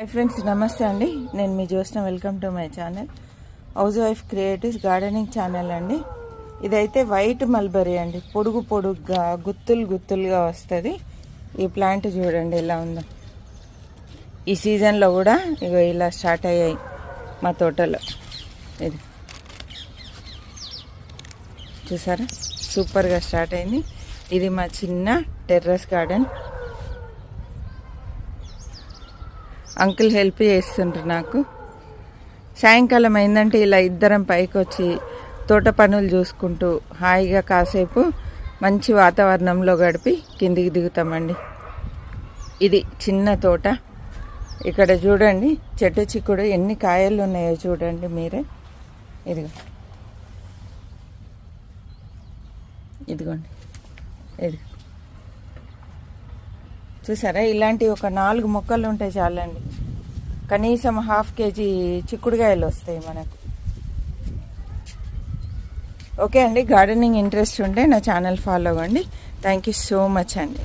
Hi friends నమస్తే అండి. నేను మీ చూసిన welcome to my channel house wife creatives gardening channel అండి. ఇదైతే వైట్ మల్బరీ అండి. పొడుగు పొడుగ్గా గుత్తులు గుత్తులుగా వస్తుంది. ఈ ప్లాంట్ చూడండి ఎలా ఉందో. ఈ సీజన్లో కూడా ఇగో ఇలా స్టార్ట్ అయ్యాయి మా తోటలో. ఇది. చూసారా? సూపర్గా స్టార్ట్ అయింది. ఇది మా చిన్న టెర్రస్ గార్డెన్ అంకుల్ హెల్ప్ చేస్తుండ్రు నాకు. సాయంకాలం అయిందంటే ఇలా ఇద్దరం పైకి వచ్చి తోట పనులు చూసుకుంటూ హాయిగా కాసేపు మంచి వాతావరణంలో గడిపి కిందికి దిగుతామండి. ఇది చిన్న తోట. ఇక్కడ చూడండి చెట్టు చిక్కుడు ఎన్ని కాయలు ఉన్నాయో చూడండి మీరే. ఇదిగో. ఇదిగోండి. ఇది చూసారా? ఇలాంటి ఒక నాలుగు మొక్కలు ఉంటే చాలండి. కనీసం హాఫ్ కేజీ చిక్కుడుకాయలు వస్తాయి మనకు. ఓకే అండి గార్డెనింగ్ ఇంట్రెస్ట్ ఉంటే నా ఛానల్ ఫాలో అవ్వండి. థ్యాంక్ యూ సో మచ్ అండి.